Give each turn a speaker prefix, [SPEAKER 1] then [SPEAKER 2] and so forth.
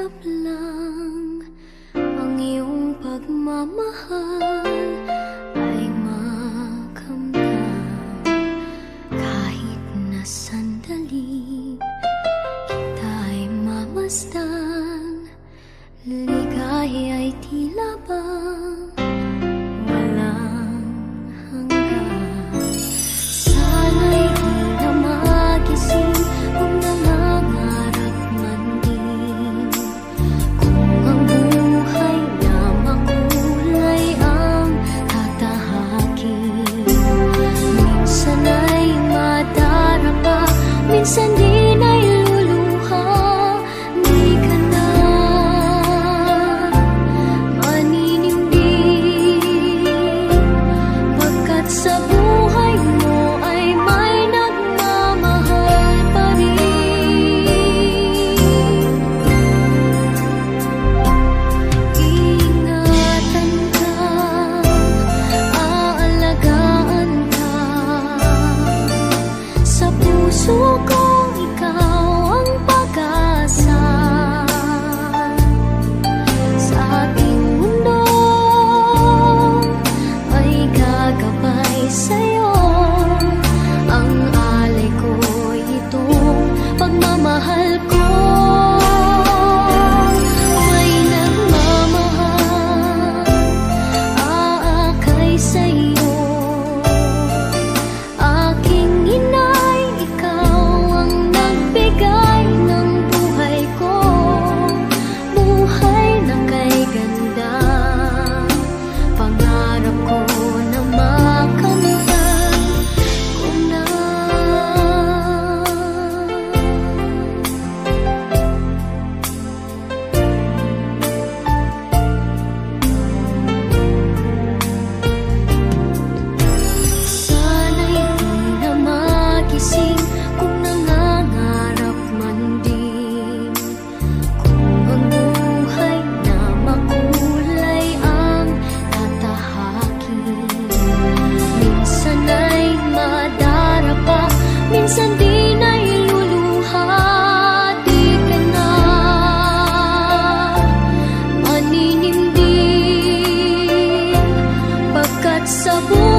[SPEAKER 1] pangarap lang Ang iyong pagmamahal sabor.